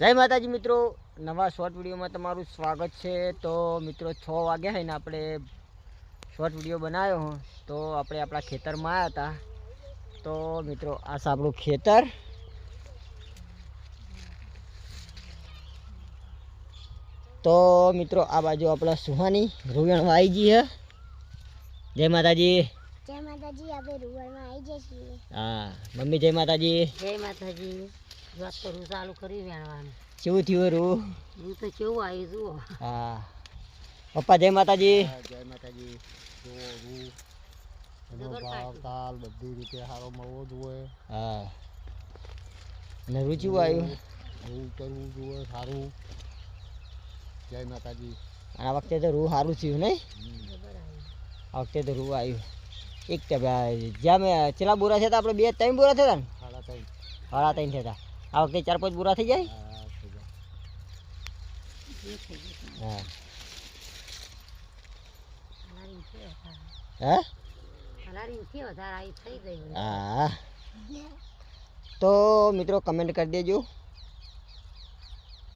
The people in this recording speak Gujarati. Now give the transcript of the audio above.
જય માતાજી મિત્રો. નવા શોર્ટ વિડીયોમાં તમારું સ્વાગત છે. તો મિત્રો છ વાગ્યા હોય ને આપણે શોર્ટ વીડિયો બનાવ્યો તો આપણે આપણા ખેતરમાં આવ્યા હતા. તો મિત્રો આ છે આપણું ખેતર. તો મિત્રો આ બાજુ આપણા સુહાની રૂવણ વાઈજી હે. જય માતાજી. જય માતાજી આપણે રૂવણમાં આવી જઈએ હા મમ્મી જય માતાજી. જય માતાજી. વાત તો ચાલુ કરી વેણવાનું. કેવું થયું રૂ? હું તો કેવું આવ્યું જુઓ હા. પપ્પા જય માતાજી. જય માતાજી. જુઓ રૂ એનો ભાવ તાલ બધી રીતે સારો મળવો જોઈએ હા. અને રૂ આવ્યું? રૂ કરવું જોઈએ સારું. જય માતાજી. અને આ વખતે તો રૂ સારું થયું નહીં? આ વખતે તો રૂ આવ્યું. એક તે ભાઈ જ્યાં મેં ચેલા બોરા થયા હતા આપણે બે ત્રણ બોરા થયા હતા ને? સાડા ત્રણ. સાડા ત્રણ થયા હતા. આ વખતે ચાર પાંચ બુરા થઈ જાય? હા હે? હલારી છે વધારે આવી થઈ ગઈ હા. તો મિત્રો કમેન્ટ કરી દેજો.